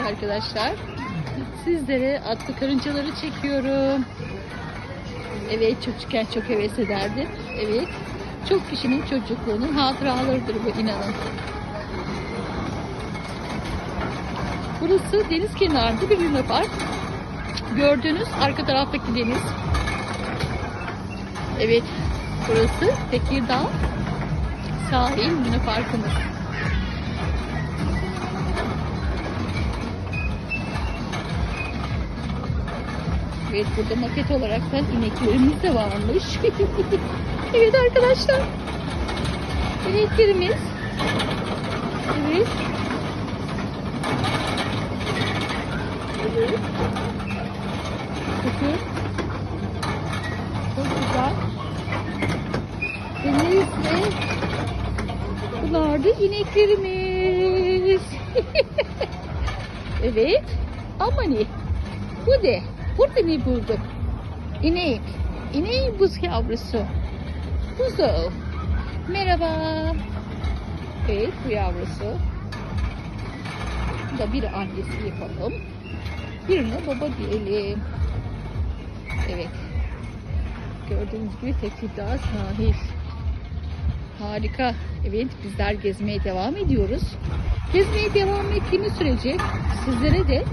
Evet arkadaşlar. Sizlere atlı karıncaları çekiyorum. Evet çocukken çok heves ederdim. Evet. Çok kişinin çocukluğunun hatıralarıdır bu inanın. Burası deniz kenarında bir Luna Park. Gördüğünüz arka taraftaki deniz. Evet. Burası Tekirdağ sahil Luna Parkımız. Evet burada maket olaraktan ineklerimiz de varmış. evet arkadaşlar. İneklerimiz. Evet. Evet. Çok güzel. Ve neyse. Bunlar da ineklerimiz. evet. Amani. Bu de. Burada ne bulduk? İnek. İneğin buz yavrusu. Buzu. Merhaba. Evet bu yavrusu. Da bir annesi yapalım. Birine baba diyelim. Evet. Gördüğünüz gibi Tekirdağ sahil. Harika. Evet bizler gezmeye devam ediyoruz. Gezmeye devam ettiğimiz sürece sizlere de